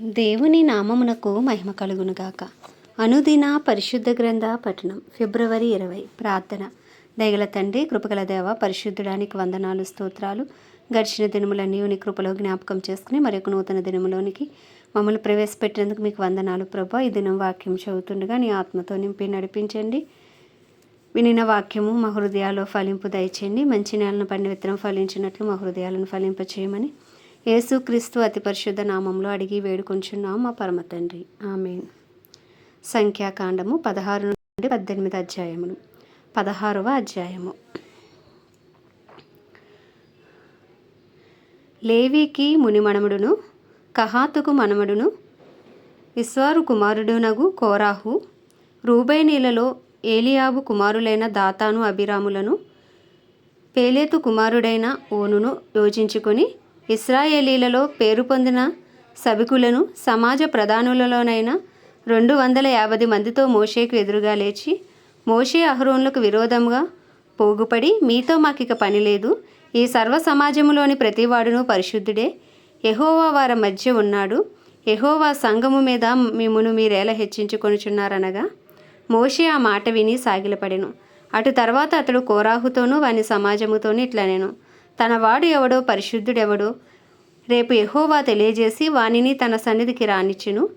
దేవుని నామమునకు మహిమ కలుగునుగాక. అనుదిన పరిశుద్ధ గ్రంథ పఠనం ఫిబ్రవరి ఇరవై ప్రార్థన. దయగల తండ్రి కృపగల దేవ పరిశుద్ధుడానికి వందనాలు స్తోత్రాలు. గడిచిన దినములన్నీ నీ కృపలో జ్ఞాపకం చేసుకుని మరొక నూతన దినములోనికి మమ్మల్ని ప్రవేశపెట్టినందుకు మీకు వందనాలు ప్రభా. ఈ దినం వాక్యం చదువుతుండగా నీ ఆత్మతో నింపి నడిపించండి. వినిన వాక్యము మా హృదయాల్లో ఫలింపు దయచేయండి. మంచి నేలను పండి విత్తనం ఫలించినట్లు మా హృదయాలను ఫలింపచేయమని యేసుక్రీస్తు అతి పరిశుద్ధ నామంలో అడిగి వేడుకొంచున్నాం మా పరమ తండ్రి. ఆమె సంఖ్యాకాండము పదహారు నుండి పద్దెనిమిది అధ్యాయములు. పదహారవ అధ్యాయము. లేవీకి మునిమణముడును కహాతుకు మనమడును ఇస్వారు కుమారుడునగు కోరాహు రూబైనీలలో ఏలియాబు కుమారులైన దాతాను అభిరాములను పేలేతు కుమారుడైన ఓనును యోచించుకొని ఇస్రాయేలీలలో పేరు పొందిన సభికులను సమాజ ప్రధానులలోనైన రెండు వందల యాభై మందితో మోషేకు ఎదురుగా లేచి మోషే అహరోన్లకు విరోధంగా పోగుపడి మీతో మాకిక పని లేదు. ఈ సర్వ సమాజములోని ప్రతివాడును పరిశుద్ధుడే. ఎహోవా వారి మధ్య ఉన్నాడు. ఎహోవా సంఘము మీద మిమ్మును మీరేలా హెచ్చించుకొనుచున్నారనగా మోషే ఆ మాట విని సాగిలపడెను. అటు తర్వాత అతడు కోరాహుతోనూ వాని సమాజముతోనూ ఇట్లనెను. తన వాడు ఎవడో పరిశుద్ధుడెవడో రేపు ఎహోవా తెలియజేసి వానిని తన సన్నిధికి రానిచ్చును.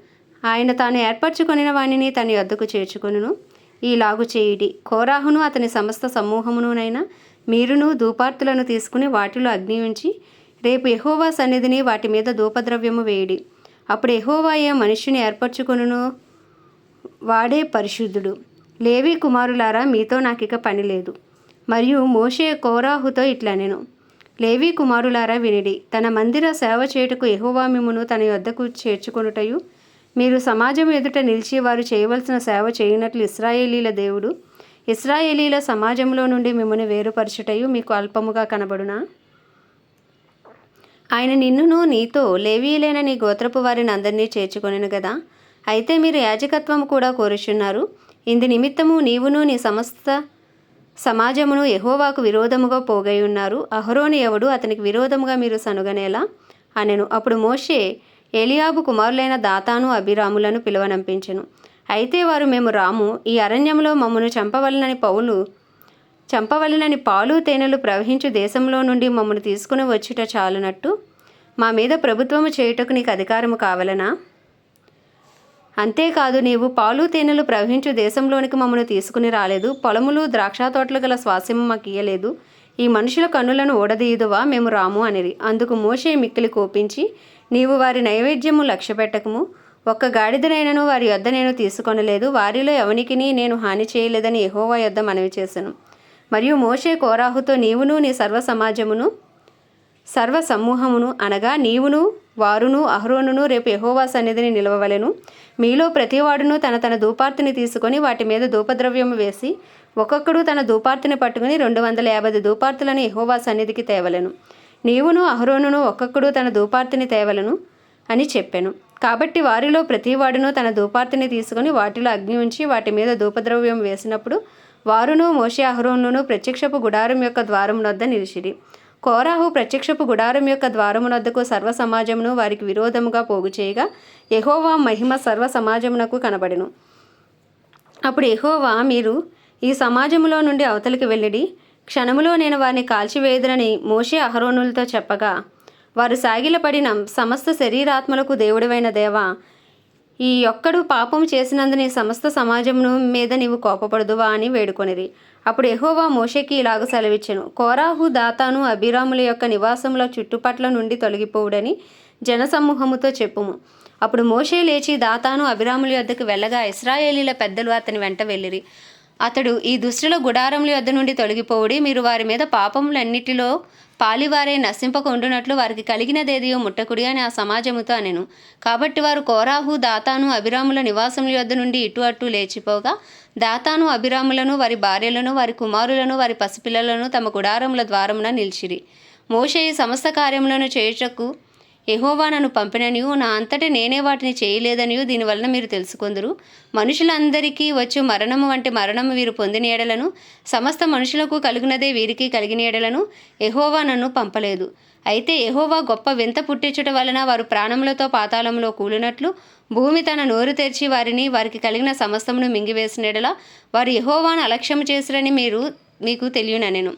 ఆయన తాను ఏర్పరచుకొనిన వానిని తన యొద్దకు చేర్చుకొనును. ఈలాగు చేయుడి. కోరాహును అతని సమస్త సమూహమునునైనా మీరును ధూపార్తులను తీసుకుని వాటిలో అగ్ని ఉంచి రేపు ఎహోవా సన్నిధిని వాటి మీద ధూపద్రవ్యము వేయుడి. అప్పుడు ఎహోవాయే ఏ మనుష్యుని ఏర్పరచుకొనును వాడే పరిశుద్ధుడు. లేవి కుమారులారా మీతో నాకిక పని లేదు. మరియు మోషే కోరాహుతో ఇట్లా నేను లేవీ కుమారులారా వినిడి. తన మందిర సేవ చేయుటకు ఎహోవా మిమ్మును తన యొద్దకు చేర్చుకొనుటయు. మీరు సమాజం ఎదుట నిలిచి వారు చేయవలసిన సేవ చేయనట్లు ఇస్రాయేలీల దేవుడు ఇస్రాయేలీల సమాజంలో నుండి మిమ్మల్ని వేరుపరచుటయు మీకు అల్పముగా కనబడునా? ఆయన నిన్నును నీతో లేవీలైన నీ గోత్రపు వారిని అందరినీ చేర్చుకొనిను కదా అయితే మీరు యాజకత్వం కూడా కోరుచున్నారు. ఇందు నిమిత్తము నీవును నీ సమస్త సమాజమును ఎహోవాకు విరోధముగా పోగై ఉన్నారు. అహరోని ఎవడు అతనికి విరోధముగా మీరు సనుగనేలా? అనెను. అప్పుడు మోషే ఏలియాబు కుమారులైన దాతాను అభిరాములను పిలువనంపించెను. అయితే వారు మేము రాము. ఈ అరణ్యంలో మమ్మను చంపవలనని పౌలు చంపవలనని పాలు తేనెలు ప్రవహించు దేశంలో నుండి మమ్మను తీసుకుని వచ్చుట చాలునట్టు? మా మీద ప్రభుత్వము చేయుటకు నీకు అధికారము కావలనా? అంతేకాదు నీవు పాలు తేనెలు ప్రవహించు దేశంలోనికి మమ్మను తీసుకుని రాలేదు. పొలములు ద్రాక్ష తోటలు గల స్వాస్యము మాకు ఇయ్యలేదు. ఈ మనుషుల కన్నులను ఓడదీయుదువా మేము రాము అనిరి. అందుకు మోషే మిక్కిలి కోపించి నీవు వారి నైవేద్యము లక్ష్యపెట్టకము ఒక్క గాడిదనైనను వారి యొద్ద నేను తీసుకొనలేదు. వారిలో ఎవనికిని నేను హాని చేయలేదని ఎహోవా యొద్ద మనవి చేశాను మరియు మోషే కోరాహుతో నీవును నీ సర్వ సమాజమును సర్వ సమూహమును అనగా నీవును వారును అహరోనును రేపు ఎహోవా సన్నిధిని నిలవవలెను. మీలో ప్రతివాడును తన తన ధూపార్తిని తీసుకొని వాటి మీద ధూపద్రవ్యము వేసి ఒక్కొక్కడు తన ధూపార్తిని పట్టుకుని రెండు వందల యాభై ధూపార్తులను ఎహోవా సన్నిధికి తేవలను. నీవును అహరోనును ఒక్కొక్కడు తన ధూపార్తిని తేవలను అని చెప్పాను. కాబట్టి వారిలో ప్రతివాడును తన ధూపార్తిని తీసుకొని వాటిలో అగ్ని ఉంచి వాటి మీద ధూపద్రవ్యం వేసినప్పుడు వారును మోషే అహరోనును ప్రత్యక్షపు గుడారం యొక్క ద్వారం వద్ద నిలిచిరి. కోరాహు ప్రత్యక్షపు గుడారం యొక్క ద్వారమునొద్దకు సర్వ సమాజమును వారికి విరోధముగా పోగు చేయగా యెహోవా మహిమ సర్వ సమాజమునకు కనబడెను. అప్పుడు ఎహోవా మీరు ఈ సమాజములో నుండి అవతలికి వెళ్ళిడి. క్షణములో నేను వారిని కాల్చివేయదునని మోషే అహరోనులతో చెప్పగా వారు సాగిలపడిన సమస్త శరీరాత్మలకు దేవుడివైన దేవా ఈ ఒక్కడు పాపం చేసినందుని సమస్త సమాజమును మీద నీవు కోపపడదువా అని వేడుకొనిరి. అప్పుడు ఎహోవా మోషకి ఇలాగ సెలవిచ్చెను. కోరాహు దాతాను అభిరాముల యొక్క నివాసముల చుట్టుపట్ల నుండి తొలగిపోవుడని జనసమూహముతో చెప్పుము. అప్పుడు మోషే లేచి దాతాను అభిరాముల యొద్దకు వెళ్ళగా ఇస్రాయేలీల పెద్దలు అతని వెంట వెళ్ళిరి. అతడు ఈ దుష్టుల గుడారముల యొద్ద నుండి తొలగిపోవుడి మీరు వారి మీద పాపములన్నిటిలో పాలివారే నశింపక ఉండునట్లు వారికి కలిగినదేదియో ముట్టకుడి అని ఆ సమాజముతో అనెను. కాబట్టి వారు కోరాహు దాతాను అభిరాముల నివాసముల యొద్ద నుండి ఇటు అటు లేచిపోగా దాతాను అభిరాములను వారి భార్యలను వారి కుమారులను వారి పసిపిల్లలను తమ గుడారముల ద్వారమున నిలిచిరి. మోషే ఈ సమస్త కార్యములను చేయుటకు ఎహోవా నన్ను పంపిననియు నా అంతట నేనే వాటిని చేయలేదనియు దీనివలన మీరు తెలుసుకుందరు. మనుషులందరికీ వచ్చు మరణము వంటి మరణము వీరు పొందిన ఎడలను సమస్త మనుషులకు కలిగినదే వీరికి కలిగిన ఎడలను ఎహోవా నన్ను పంపలేదు. అయితే ఎహోవా గొప్ప వింత పుట్టించుట వలన వారు ప్రాణములతో పాతాళంలో కూలినట్లు భూమి తన నోరు తెరిచి వారిని వారికి కలిగిన సమస్తమును మింగివేసినడలా వారు ఎహోవాను అలక్ష్యము చేసిరని మీరు మీకు తెలియననెను.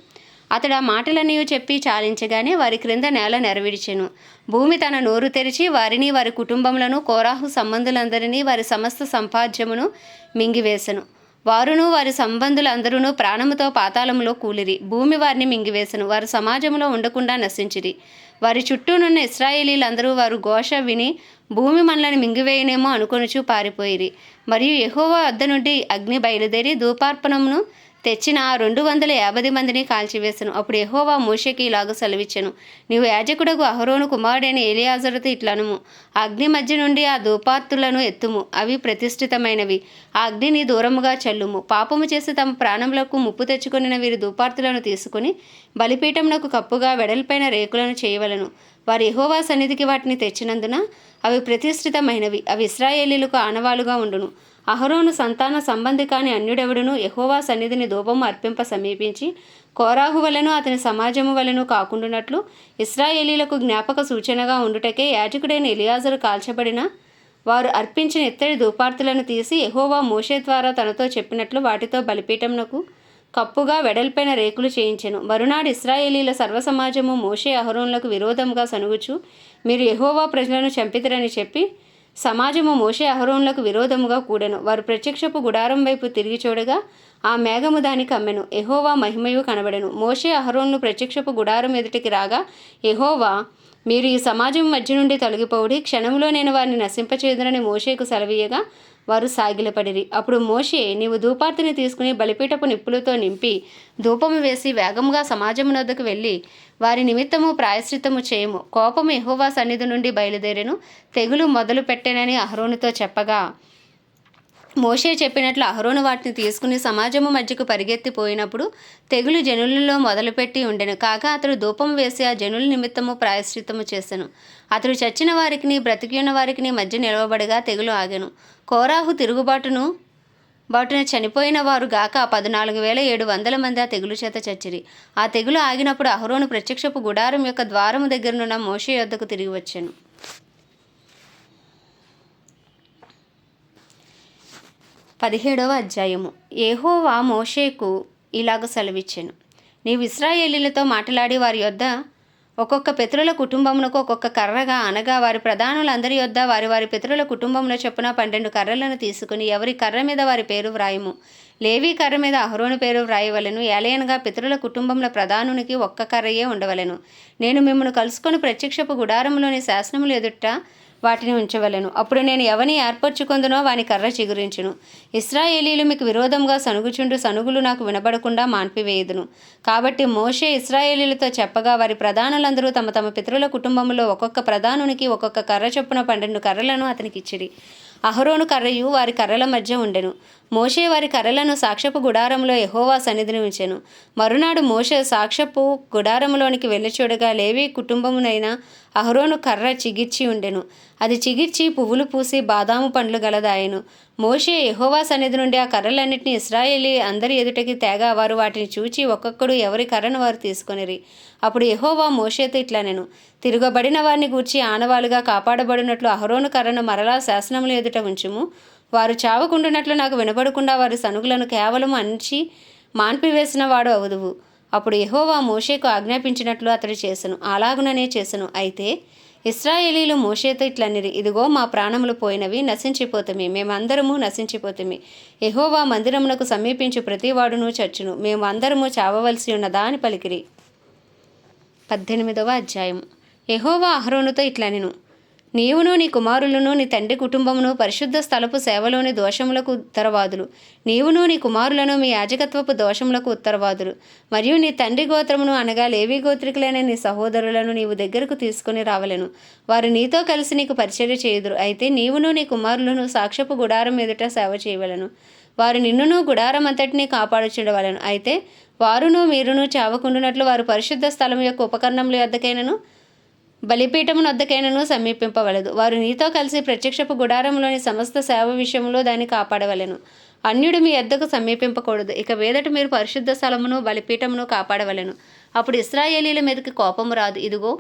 అతడు ఆ మాటలన్నీ చెప్పి చాలించగానే వారి క్రింద నేల నెరవిడిచెను భూమి తన నోరు తెరిచి వారిని వారి కుటుంబములను కోరాహు సంబంధులందరినీ వారి సమస్త సంపాద్యమును మింగివేశను వారును వారి సంబంధులందరూ ప్రాణముతో పాతాళములో కూలిరి. భూమి వారిని మింగివేశను వారు సమాజంలో ఉండకుండా నశించిరి. వారి చుట్టూనున్న ఇస్రాయేలీలందరూ వారు ఘోష విని భూమి మనలను మింగివేయనేమో అనుకొనుచు పారిపోయిరి. మరియు ఎహోవా వద్ద నుండి అగ్ని బయలుదేరి ధూపార్పణమును తెచ్చిన ఆ రెండు వందల యాభై మందిని కాల్చివేశాను. అప్పుడు ఎహోవా మోషేకి ఇలాగ సెలవిచ్చాను. నీవు యాజకుడకు అహరోను కుమారుడైన ఏలియాజరుతో ఇట్లనుము. అగ్ని మధ్య నుండి ఆ దూపార్తులను ఎత్తుము. అవి ప్రతిష్ఠితమైనవి. ఆ అగ్నిని దూరముగా చల్లుము. పాపము చేసి తమ ప్రాణములకు ముప్పు తెచ్చుకొనిన వీరి ధూపార్తులను తీసుకుని బలిపీఠమునకు కప్పుగా వెడల్పైన రేకులను చేయవలను. వారి ఎహోవా సన్నిధికి వాటిని తెచ్చినందున అవి ప్రతిష్ఠితమైనవి. అవి ఇస్రాయేలీలకు ఆనవాలుగా ఉండును. అహరోను సంతాన సంబంధి కాని అన్యుడెవడును యహోవా సన్నిధిని ధూపము అర్పింప సమీపించి కోరాహు వలను అతని సమాజము వలెను కాకుండునట్లు ఇస్రాయేలీలకు జ్ఞాపక సూచనగా ఉండుటకే యాజకుడైన ఎలియాజరు కాల్చబడిన వారు అర్పించిన ఇత్తడి ధూపార్తులను తీసి ఎహోవా మోషే ద్వారా తనతో చెప్పినట్లు వాటితో బలిపీఠంనకు కప్పుగా వెడల్పైన రేకులు చేయించెను. మరునాడు ఇస్రాయేలీల సర్వసమాజము మోషే అహరోన్లకు విరోధంగా సనుగుచు మీరు ఎహోవా ప్రజలను చంపితరని చెప్పి సమాజము మోషే అహరోన్లకు విరోధముగా కూడెను. వారు ప్రత్యక్షపు గుడారం వైపు తిరిగి చూడగా ఆ మేఘము దానికి అమ్మెను ఎహోవా మహిమయు కనబడెను. మోషే అహరోన్లు ప్రత్యక్షపు గుడారం ఎదుటికి రాగా ఎహోవా మీరు ఈ సమాజం మధ్య నుండి తొలగిపోవుడి. క్షణంలో నేను వారిని నశింపచేదునని మోషేకు సెలవీయగా వారు సాగిలపడిరి. అప్పుడు మోషే నీవు ధూపార్తిని తీసుకుని బలిపీఠపు నిప్పులతో నింపి ధూపము వేసి వేగముగా సమాజమునొద్దకు వెళ్ళి వారి నిమిత్తము ప్రాయశ్చిత్తము చేయము. కోపము ఎహోవా సన్నిధి నుండి బయలుదేరెను. తెగులు మొదలు పెట్టెనని అహరోనుతో చెప్పగా మోషే చెప్పినట్లు అహరోను వాటిని తీసుకుని సమాజము మధ్యకు పరిగెత్తిపోయినప్పుడు తెగులు జనులలో మొదలుపెట్టి ఉండెను. కాక అతడు ధూపం వేసి ఆ జనుల నిమిత్తము ప్రాయశ్చిత్తము చేశాను అతడు చచ్చిన వారికిని బ్రతికి ఉన్న వారికిని మధ్య నిలవబడగా తెగులు ఆగాను. కోరాహు తిరుగుబాటును బాటున చనిపోయిన వారు గాక పద్నాలుగు వేల ఏడు వందల మంది ఆ తెగులు చేత చచ్చిరి. ఆ తెగులు ఆగినప్పుడు అహరోను ప్రత్యక్షపు గుడారం యొక్క ద్వారము దగ్గరనున్న మోషే యొద్దకు తిరిగి వచ్చాను. పదిహేడవ అధ్యాయము. ఏహోవా మోషేకు ఇలాగ సెలవిచ్చాను. నీవు ఇస్రాయేలీలతో మాట్లాడి వారి యొద్ద ఒక్కొక్క పితరుల కుటుంబమునకు ఒక్కొక్క కర్రగా అనగా వారి ప్రధానులందరి యొద్ద వారి వారి పితరుల కుటుంబంలో చొప్పున పన్నెండు కర్రలను తీసుకుని ఎవరి కర్ర మీద వారి పేరు వ్రాయము. లేవీ కర్ర మీద అహరోను పేరు వ్రాయవలెను. ఏలయనగా పితరుల కుటుంబంలో ప్రధానునికి ఒక్క కర్రయే ఉండవలెను. నేను మిమ్మల్ని కలుసుకొని ప్రత్యక్షపు గుడారంలోని శాసనములు ఎదుట వాటిని ఉంచవలెను. అప్పుడు నేను ఎవని ఏర్పరచుకుందునో వాని కర్ర చిగురించును. ఇస్రాయేలీలు మీకు విరోధంగా సనుగుచుండు సనుగులు నాకు వినబడకుండా మాన్పివేయదును. కాబట్టి మోషే ఇస్రాయేలీలతో చెప్పగా వారి ప్రధానులందరూ తమ తమ పితరుల కుటుంబంలో ఒక్కొక్క ప్రధానునికి ఒక్కొక్క కర్ర చొప్పున పన్నెండు కర్రలను అతనికి ఇచ్చిరి అహరోను కర్రయు వారి కర్రల మధ్య ఉండెను. మోషే వారి కర్రలను సాక్షపు గుడారంలో ఎహోవా సన్నిధిని ఉంచెను. మరునాడు మోషే సాక్షపు గుడారంలోనికి వెళ్ళి చూడగా లేవి కుటుంబమునైన అహరోను కర్ర చిగిర్చి ఉండెను. అది చిగిర్చి పువ్వులు పూసి బాదాము పండ్లు గలదాయెను. మోషే ఎహోవా సన్నిధి నుండి ఆ కర్రలన్నింటినీ ఇస్రాయేలీ అందరి ఎదుటకి తేగా వారు వాటిని చూచి ఒక్కొక్కడు ఎవరి కర్రను వారు తీసుకొనిరి. అప్పుడు ఎహోవా మోషేతో ఇట్లా నేను తిరగబడిన వారిని గూర్చి ఆనవాలుగా కాపాడబడినట్లు అహరోను కర్రను మరలా శాసనములు ఎదుట ఉంచుము. వారు చావకుండునట్లు నాకు వినపడకుండా వారి సనుగులను కేవలం అంచి మాన్పివేసిన వాడు అవదువు. అప్పుడు ఎహోవా మోషేకు ఆజ్ఞాపించినట్లు అతడు చేసను అలాగుననే చేసను. అయితే ఇస్రాయేలీలు మోషేతో ఇట్లనిరి ఇదిగో మా ప్రాణములు పోయినవి నశించిపోతమి. మేమందరము నశించిపోతమి. ఎహోవా మందిరమునకు సమీపించు ప్రతివాడును చచ్చును. మేము అందరము చావవలసి ఉన్నదా అని పలికిరి. పద్దెనిమిదవ అధ్యాయం యెహోవా అహరోనుతో ఇట్లనెను నీవును నీ కుమారులను నీ తండ్రి కుటుంబమును పరిశుద్ధ స్థలపు సేవలోని దోషములకు ఉత్తరవాదులు. నీవును నీ కుమారులను మీ యాజకత్వపు దోషములకు ఉత్తరవాదులు. మరియు నీ తండ్రి గోత్రమును అనగా లేవి గోత్రికులైన నీ సహోదరులను నీవు దగ్గరకు తీసుకుని రావలను. వారు నీతో కలిసి నీకు పరిచర్య చేయుదురు. అయితే నీవును నీ కుమారులను సాక్ష్యపు గుడారం ఎదుట సేవ చేయవలను. వారు నిన్నును గుడారం అంతటినీ కాపాడుచుండవలను. అయితే వారును మీరును చావకుండునట్లు వారు పరిశుద్ధ స్థలం యొక్క ఉపకరణముల యొద్దకైనను బలిపీఠము వద్దకైనను సమీపింపవలదు. వారు నీతో కలిసి ప్రత్యక్షపు గుడారంలోని సమస్త సేవ విషయంలో దాన్ని కాపాడవలెను. అన్యుడు మీ ఎద్దకు సమీపింపకూడదు. ఇక వేదట మీరు పరిశుద్ధ స్థలమును బలిపీఠమును కాపాడవలెను. అప్పుడు ఇస్రాయేలీల మీదకి కోపము రాదు. ఇదిగో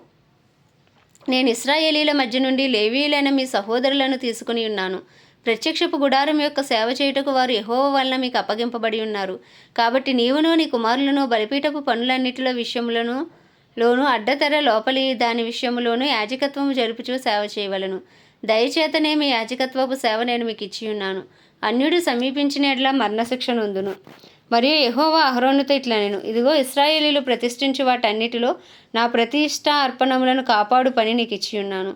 నేను ఇస్రాయేలీల మధ్య నుండి లేవీయులైన మీ సహోదరులను తీసుకుని ఉన్నాను. ప్రత్యక్షపు గుడారం యొక్క సేవ చేయుటకు వారు యహోవ వలన మీకు అప్పగింపబడి ఉన్నారు. కాబట్టి నీవును నీ కుమారులను బలిపీఠపు పనులన్నిటిలో విషయములను లోను అడ్డతెర లోపలి దాని విషయములోను యాజకత్వము జరుపుచూ సేవ చేయవలను. దయచేతనే మీ యాజకత్వపు సేవ నేను మీకు ఇచ్చి ఉన్నాను. అన్యుడు సమీపించిన మరణశిక్ష నొందును. మరియు ఎహోవా అహరోనుతో ఇట్లా నేను ఇదిగో ఇస్రాయేలీలు ప్రతిష్ఠించు వాటన్నిటిలో నా ప్రతిష్ట అర్పణములను కాపాడు పని నీకు ఇచ్చి ఉన్నాను.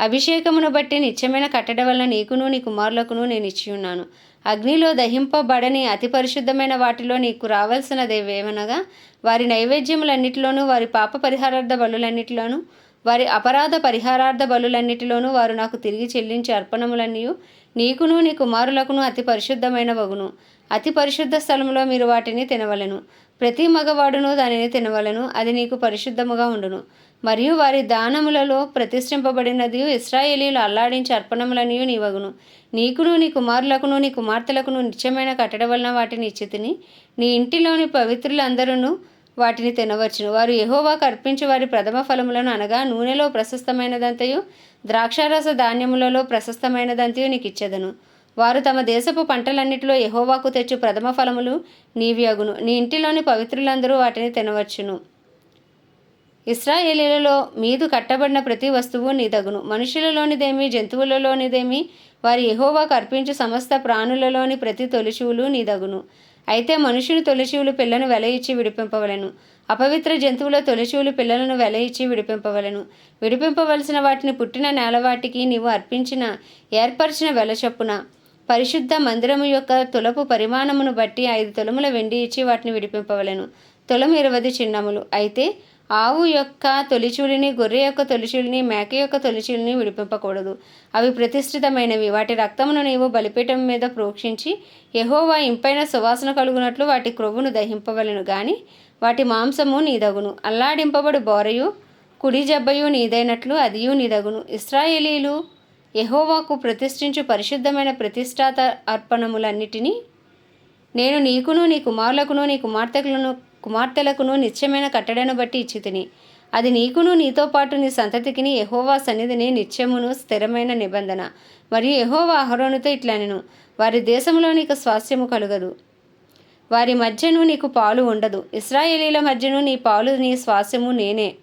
అభిషేకమును బట్టి నిత్యమైన కట్టడ వలన నీకును నీ కుమారులకును నేను ఇచ్చి ఉన్నాను. అగ్నిలో దహింపబడని అతి పరిశుద్ధమైన వాటిలో నీకు రావాల్సినదేవేమనగా వారి నైవేద్యములన్నిటిలోనూ వారి పాప పరిహారార్థ బలులన్నిటిలోనూ వారి అపరాధ పరిహారార్థ బలులన్నిటిలోనూ వారు నాకు తిరిగి చెల్లించే అర్పణములన్నీ నీకును నీ కుమారులకును అతి పరిశుద్ధమైన వగును. అతి పరిశుద్ధ స్థలములో మీరు వాటిని తినవలను. ప్రతి మగవాడును దానిని తినవలను. అది నీకు పరిశుద్ధముగా ఉండును. మరియు వారి దానములలో ప్రతిష్ఠింపబడినది ఇస్రాయేలీలు అల్లాడించి అర్పణములనియు నీవగును. నీకును నీ కుమారులకును నీ కుమార్తెలకును నిత్యమైన కట్టడం వలన వాటిని ఇచ్చితిని. నీ ఇంటిలోని పవిత్రులందరూ వాటిని తినవచ్చును. వారు ఎహోవాకు అర్పించి వారి ప్రథమ ఫలములను అనగా నూనెలో ప్రశస్తమైనదంతయు ద్రాక్షారస ధాన్యములలో ప్రశస్తమైనదంతయు నీకు ఇచ్చేదను వారు తమ దేశపు పంటలన్నిటిలో ఎహోవాకు తెచ్చు ప్రథమ ఫలములు నీవి అగును. నీ ఇంటిలోని పవిత్రులందరూ వాటిని తినవచ్చును. ఇస్రాయేలీలలో మీదు కట్టబడిన ప్రతి వస్తువు నీదగును. మనుషులలోనిదేమి జంతువులలోనిదేమి వారి ఎహోవాకు అర్పించు సమస్త ప్రాణులలోని ప్రతి తొలిచూలు నీదగును. అయితే మనుషుని తొలిచూలు పిల్లను వెల ఇచ్చి విడిపింపవలెను. అపవిత్ర జంతువుల తొలిచూలు పిల్లలను వెల ఇచ్చి విడిపింపవలెను. విడిపింపవలసిన వాటిని పుట్టిన నేలవాటికి నీవు అర్పించిన ఏర్పరిచిన వెల చొప్పున. పరిశుద్ధ మందిరము యొక్క తులపు పరిమాణమును బట్టి ఐదు తులముల వెండి ఇచ్చి వాటిని విడిపింపవలెను. తులము ఇరవది చిన్నములు. అయితే ఆవు యొక్క తొలిచూలిని గొర్రె యొక్క తొలిచూలిని మేక యొక్క తొలిచూలిని విడిపింపకూడదు. అవి ప్రతిష్ఠితమైనవి. వాటి రక్తమును నీవు బలిపీఠం మీద ప్రోక్షించి ఎహోవా ఇంపైన సువాసన కలుగునట్లు వాటి క్రొవ్వును దహింపవలను. గాని వాటి మాంసము నీదగును. అల్లాడింపబడు బోరయు కుడి జబ్బయు నీదైనట్లు అదియు నీదగును. ఇస్రాయేలీలు ఎహోవాకు ప్రతిష్ఠించు పరిశుద్ధమైన ప్రతిష్టాత అర్పణములన్నిటినీ నేను నీకును నీ కుమారులకును నీ కుమార్తెలను కుమార్తెలకును నిత్యమైన కట్టడను బట్టి ఇచ్చితిని. అది నీకును నీతో పాటు నీ సంతతికిని ఎహోవా సన్నిధిని నిత్యమును స్థిరమైన నిబంధన. మరియు ఎహోవా అహరోనుతో ఇట్లా వారి దేశంలో నీకు స్వాస్థ్యము కలుగదు. వారి మధ్యను నీకు పాలు ఉండదు. ఇస్రాయేలీల మధ్యను నీ పాలు నీ స్వాస్యము నేనే.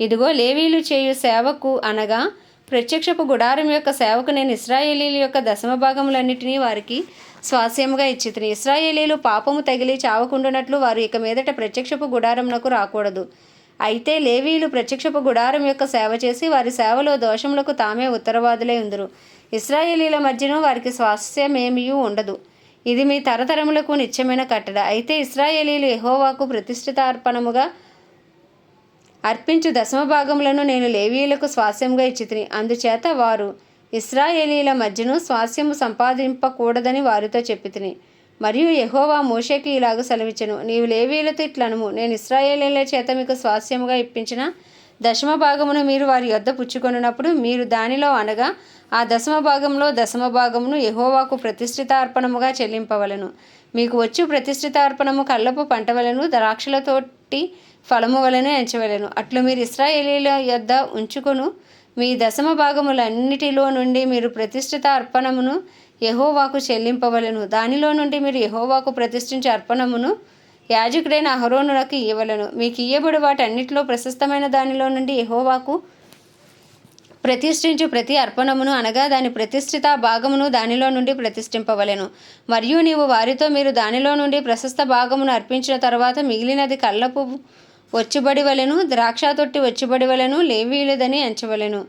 ఇదిగో లేవీలు చేయు సేవకు అనగా ప్రత్యక్షపు గుడారం యొక్క సేవకు నేను ఇస్రాయేలీల యొక్క దశమ భాగములన్నిటినీ వారికి స్వాస్యముగా ఇచ్చితిని. ఇస్రాయేలీలు పాపము తగిలి చావకుండునట్లు వారు ఇక మీదట ప్రత్యక్షపు గుడారంనకు రాకూడదు. అయితే లేవీలు ప్రత్యక్షపు గుడారం యొక్క సేవ చేసి వారి సేవలో దోషములకు తామే ఉత్తరవాదులై ఉందరు. ఇస్రాయేలీల మధ్యను వారికి స్వాస్యమేమియూ ఉండదు. ఇది మీ తరతరములకు నిత్యమైన కట్టడ. అయితే ఇస్రాయేలీలు ఎహోవాకు ప్రతిష్ఠితార్పణముగా అర్పించు దశమ భాగములను నేను లేవీయులకు స్వాస్యంగా ఇచ్చితిని. అందుచేత వారు ఇస్రాయేలీల మధ్యను స్వాస్యము సంపాదింపకూడదని వారితో చెప్పితిని. మరియు యహోవా మోషేకి ఇలాగ సెలవిచ్చను. నీవు లేవీయులతో ఇట్లనుము. నేను ఇస్రాయేలీల చేత మీకు స్వాస్యముగా ఇప్పించిన దశమ భాగమును మీరు వారి యొద్ద పుచ్చుకొనున్నప్పుడు మీరు దానిలో అనగా ఆ దశమ భాగంలో దశమ భాగమును యహోవాకు ప్రతిష్ఠితార్పణముగా చెల్లింపవలను. మీకు వచ్చు ప్రతిష్ఠితార్పణము కళ్ళపు పంటవలను ద్రాక్షలతోటి ఫలము వలన ఎంచవలెను. అట్లు మీరు ఇస్రాయేలీల యొద్ద ఉంచుకొను. మీ దశమ భాగములన్నిటిలో నుండి మీరు ప్రతిష్ఠిత అర్పణమును యహోవాకు చెల్లింపవలెను. దానిలో నుండి మీరు యహోవాకు ప్రతిష్ఠించే అర్పణమును యాజకుడైన అహరోనులకు ఇవ్వవలెను మీకు ఇయ్యబడి వాటన్నిటిలో ప్రశస్తమైన దానిలో నుండి యహోవాకు ప్రతిష్ఠించు ప్రతి అర్పణమును అనగా దాని ప్రతిష్ఠిత భాగమును దానిలో నుండి ప్రతిష్ఠింపవలెను. మరియు నీవు వారితో మీరు దానిలో నుండి ప్రశస్త భాగమును అర్పించిన తర్వాత మిగిలినది కళ్ళపు వచ్చుబడి వలెను ద్రాక్ష తొట్టి వచ్చుబడి వలెను లేవీయులదని ఎంచవలెను.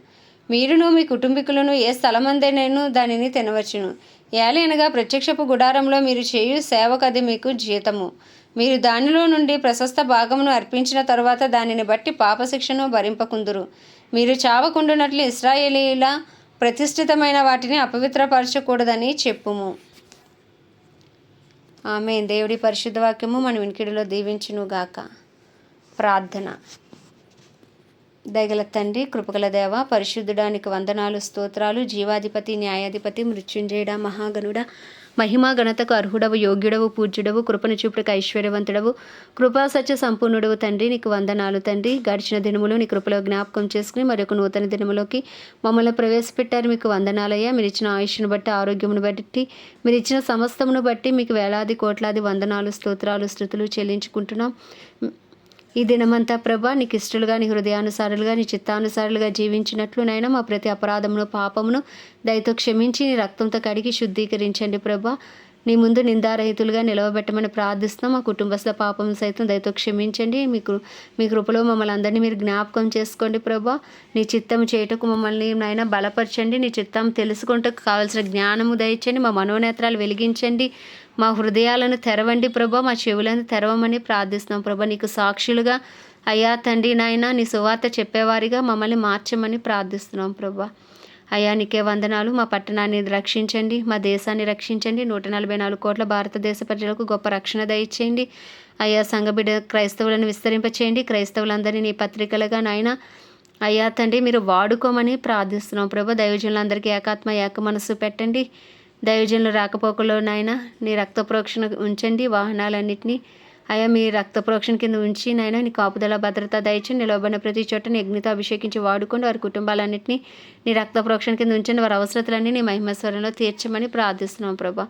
మీరును మీ కుటుంబీకులను ఏ స్థలమందైనను దానిని తినవచ్చును. ఏలైనగా ప్రత్యక్షపు గుడారంలో మీరు చేయు సేవకది మీకు జీతము. మీరు దానిలో నుండి ప్రశస్త భాగమును అర్పించిన తర్వాత దానిని బట్టి పాపశిక్షను భరింపకుందురు. మీరు చావకుండునట్లు ఇస్రాయేలీల ప్రతిష్ఠితమైన వాటిని అపవిత్రపరచకూడదని చెప్పుము. ఆమె దేవుడి పరిశుద్ధ వాక్యము మన వినికిడిలో దీవించును గాక ప్రార్థన. దయగల తండ్రి కృపగల దేవ పరిశుద్ధుడానికి వందనాలు స్తోత్రాలు జీవాధిపతి న్యాయాధిపతి మృత్యుంజయుడ మహాగణుడ మహిమా గణతకు అర్హుడవు యోగ్యుడవు పూజ్యుడవు కృపను చూపుడికి ఐశ్వర్యవంతుడవు కృపా సత్య సంపూర్ణుడవు తండ్రి నీకు వందనాలు తండ్రి. గడిచిన దినములు నీ కృపలో జ్ఞాపకం చేసుకుని మరొక నూతన దినములోకి మమ్మల్ని ప్రవేశపెట్టారు. మీకు వందనాలయ్యా. మీరు ఇచ్చిన ఆయుష్ను బట్టి ఆరోగ్యమును బట్టి మీరు ఇచ్చిన సమస్తమును బట్టి మీకు వేలాది కోట్లాది వందనాలు స్తోత్రాలు స్థుతులు చెల్లించుకుంటున్నాం. ఈ దినమంతా ప్రభా నీకు ఇష్టలుగా నీ హృదయానుసారులుగా నీ చిత్తానుసారులుగా జీవించినట్లు నైనా మా ప్రతి అపరాధమును పాపమును దయతో క్షమించి నీ రక్తంతో కడిగి శుద్ధీకరించండి ప్రభా. నీ ముందు నిందారహితులుగా నిలవబెట్టమని ప్రార్థిస్తున్నాం. మా కుటుంబస్థ పాపం సైతం దయతో క్షమించండి. మీకు మీ కృపలో మమ్మల్ని అందరినీ మీరు జ్ఞాపకం చేసుకోండి ప్రభా. నీ చిత్తం చేయటకు మమ్మల్ని నాయన బలపరచండి. నీ చిత్తం తెలుసుకుంటకు కావాల్సిన జ్ఞానము దయచండి మా మనోనేత్రాలు వెలిగించండి. మా హృదయాలను తెరవండి ప్రభా మా చెవులను తెరవమని ప్రార్థిస్తున్నాం ప్రభా. నీకు సాక్షులుగా అయ్యా తండ్రి నాయన నీ సువార్త చెప్పేవారిగా మమ్మల్ని మార్చమని ప్రార్థిస్తున్నాం ప్రభా. అయ్యా నీకే వందనాలు. మా పట్టణాన్ని రక్షించండి మా దేశాన్ని రక్షించండి. నూట నలభై నాలుగు కోట్ల భారతదేశ ప్రజలకు గొప్ప రక్షణ దయచేయండి. అయ్యా సంఘబిడ్డ క్రైస్తవులను విస్తరింపచేయండి. క్రైస్తవులందరినీ నీ పత్రికలుగా నాయన అయ్యా తండ్రి మీరు వాడుకోమని ప్రార్థిస్తున్నాం ప్రభు. దైవజనులందరికీ ఏకాత్మ ఏక మనస్సు పెట్టండి. దైవజనులు రాకపోకలో నాయన నీ రక్త ప్రోక్షణ ఉంచండి వాహనాలన్నింటినీ. అయ్యా మీ రక్త ప్రోక్షణ కింద ఉంచి నాయన నీ కాపుదల భద్రత దయచి నిలవబడిన ప్రతి చోట నీ అగ్నితో అభిషేకించి వాడుకోండి. వారి కుటుంబాలన్నింటినీ నీ రక్త ప్రోక్షణ కింద ఉంచండి. వారి అవసరతలన్నీ నీ మహిమస్వరంలో తీర్చమని ప్రార్థిస్తున్నాం ప్రభా.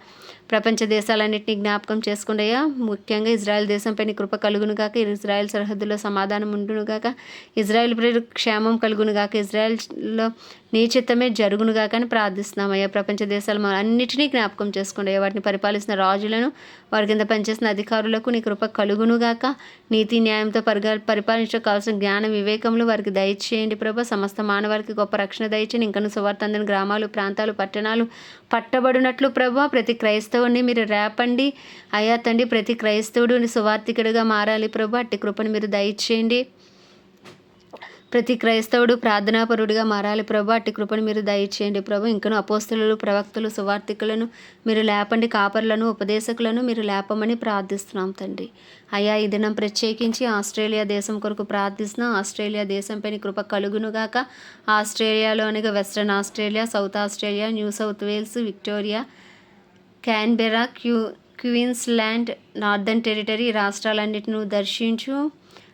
ప్రపంచ దేశాలన్నింటినీ జ్ఞాపకం చేసుకుండయ్యా ముఖ్యంగా ఇజ్రాయెల్ దేశంపై నీ కృప కలుగును గాక. ఇజ్రాయెల్ సరిహద్దులో సమాధానం ఉండును గాక. ఇజ్రాయెల్ ప్రజలు క్షేమం కలుగును గాక. ఇజ్రాయెల్లో నీ చిత్తమే జరుగును కానీ ప్రార్థిస్తున్నాం అయ్యా. ప్రపంచ దేశాలు అన్నిటినీ జ్ఞాపకం చేసుకోండి అయ్యా వాటిని పరిపాలిస్తున్న రాజులను వారి కింద పనిచేసిన అధికారులకు నీ కృప కలుగునుగాక. నీతి న్యాయంతో పరిగా పరిపాలించడం కావాల్సిన జ్ఞాన వివేకములు వారికి దయచేయండి ప్రభా. సమస్త మానవారికి గొప్ప రక్షణ దయచేయండి. ఇంకను సువార్త గ్రామాలు ప్రాంతాలు పట్టణాలు పట్టబడినట్లు ప్రభా. ప్రతి క్రైస్తవుని మీరు రేపండి. అయ్యా తండ్రి ప్రతి క్రైస్తవుడు సువార్థికుడిగా మారాలి ప్రభా. అట్టి కృపను మీరు దయచేయండి. ప్రతి క్రైస్తవుడు ప్రార్థనాపరుడిగా మారాలి. ప్రభు అట్టి కృపను మీరు దయచేయండి. ప్రభు ఇంకను అపోస్తులు ప్రవక్తలు సువార్థికులను మీరు లేపండి. కాపర్లను ఉపదేశకులను మీరు లేపమని ప్రార్థిస్తున్నాం తండ్రి. అయ్యా ఈ దినం ప్రత్యేకించి ఆస్ట్రేలియా దేశం కొరకు ప్రార్థిస్తున్నాం ఆస్ట్రేలియా దేశంపై కృప కలుగునుగాక ఆస్ట్రేలియాలోనిగా Western Australia South Australia New South Wales Victoria Canberra queue Queensland Northern Territory రాష్ట్రాలన్నిటిని దర్శించు.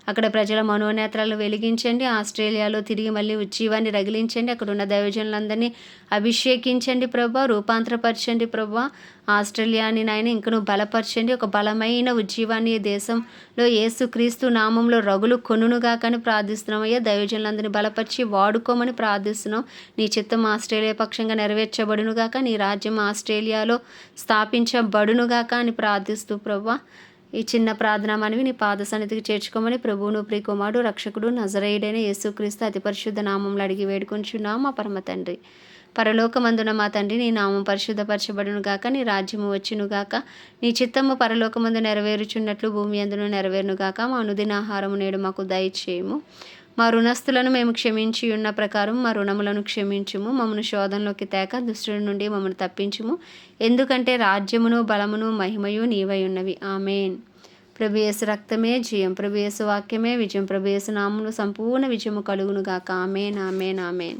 అక్కడ ప్రజల మనోనేత్రాలను వెలిగించండి ఆస్ట్రేలియాలో తిరిగి మళ్ళీ ఉజ్జీవాన్ని రగిలించండి అక్కడ ఉన్న దైవజనులందరినీ అభిషేకించండి ప్రభా రూపాంతరపరచండి ప్రభా. ఆస్ట్రేలియాని నాయన ఇంకను బలపరచండి ఒక బలమైన ఉజ్జీవాన్ని దేశంలో ఏసుక్రీస్తు నామంలో రగులు కొనునుగా కానీ ప్రార్థిస్తున్నాం అయ్యా. దైవజనులందరినీ బలపరిచి వాడుకోమని ప్రార్థిస్తున్నాం. నీ చిత్తం ఆస్ట్రేలియా పక్షంగా నెరవేర్చబడునుగాక నీ రాజ్యం ఆస్ట్రేలియాలో స్థాపించబడునుగాక అని ప్రార్థిస్తూ ప్రభా. ఈ చిన్న ప్రార్థన మనవి నీ పాద సన్నిధికి చేర్చుకోమని ప్రభువును ప్రియకుమారుడు రక్షకుడు నజరేయుడైన యేసుక్రీస్తు అతి పరిశుద్ధ నామంలో అడిగి వేడుకొంచున్నాం. మా పరమ తండ్రి పరలోకమందున మా తండ్రి నీ నామం పరిశుద్ధపరచబడును గాక నీ రాజ్యము వచ్చును గాక నీ చిత్తము పరలోకమందు నెరవేరుచున్నట్లు భూమి అందును నెరవేరును గాక మా అనుదిన ఆహారము నేడు మాకు దయచేయము. మా రుణస్థులను మేము క్షమించి ఉన్న ప్రకారం మా రుణములను క్షమించుము మమ్మను శోధనలోకి తేక దుష్టుడి నుండి మమ్మల్ని తప్పించుము. ఎందుకంటే రాజ్యమును బలమును మహిమయు నీవై ఉన్నవి. ఆమెన్. ప్రభుయేసు రక్తమే జయం. ప్రభుయేసు వాక్యమే విజయం. ప్రభుయేసు నామును సంపూర్ణ విజయము కలుగునుగాక. Amen amen amen.